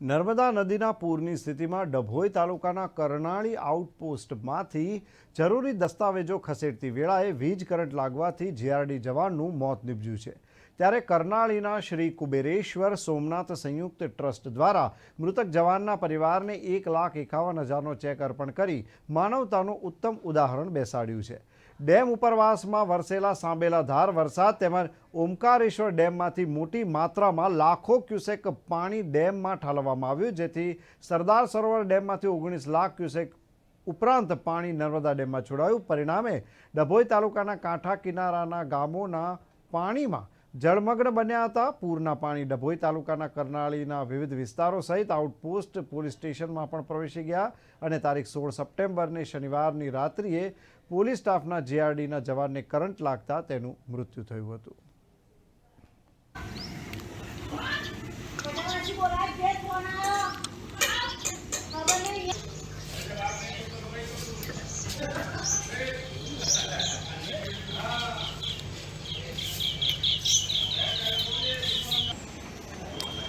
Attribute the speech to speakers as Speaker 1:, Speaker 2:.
Speaker 1: નર્મદા નદીના પૂરની સ્થિતિમાં ડભોઈ તાલુકાના કરનાળી આઉટપોસ્ટમાંથી જરૂરી દસ્તાવેજો ખસેડતી વેળાએ વીજ કરંટ લાગવાથી જીઆરડી જવાનનું મોત નીપજ્યું છે. ત્યારે કરનાળીના શ્રી કુબેરેશ્વર સોમનાથ સંયુક્ત ટ્રસ્ટ દ્વારા મૃતક જવાનના પરિવારને એક લાખ એકાવન હજારનો ચેક અર્પણ કરી માનવતાનું ઉત્તમ ઉદાહરણ બેસાડ્યું છે. ડેમ ઉપરવાસમાં વરસેલા સાંબેલા ધાર વરસાદ તેમજ ઓમકારેશ્વર ડેમમાંથી મોટી માત્રામાં લાખો ક્યુસેક પાણી ડેમમાં ઠાલવવામાં આવ્યું, જેથી સરદાર સરોવર ડેમમાંથી ઓગણીસ લાખ ક્યુસેક ઉપરાંત પાણી નર્મદા ડેમમાં છોડાયું. પરિણામે ડભોઈ તાલુકાના કાંઠા કિનારાના ગામોના પાણીમાં જળમગ્ન બન્યા હતા. પૂરના પાણી ડભોઈ તાલુકાના કરનાળીના વિવિધ વિસ્તારો સહિત આઉટપોસ્ટ પોલીસ સ્ટેશનમાં પણ પ્રવેશી ગયા અને તારીખ સોળ સપ્ટેમ્બરને શનિવારની રાત્રિએ પોલીસ સ્ટાફના જીઆરડીના જવાનને કરંટ લાગતા તેનું મૃત્યુ થયું હતું.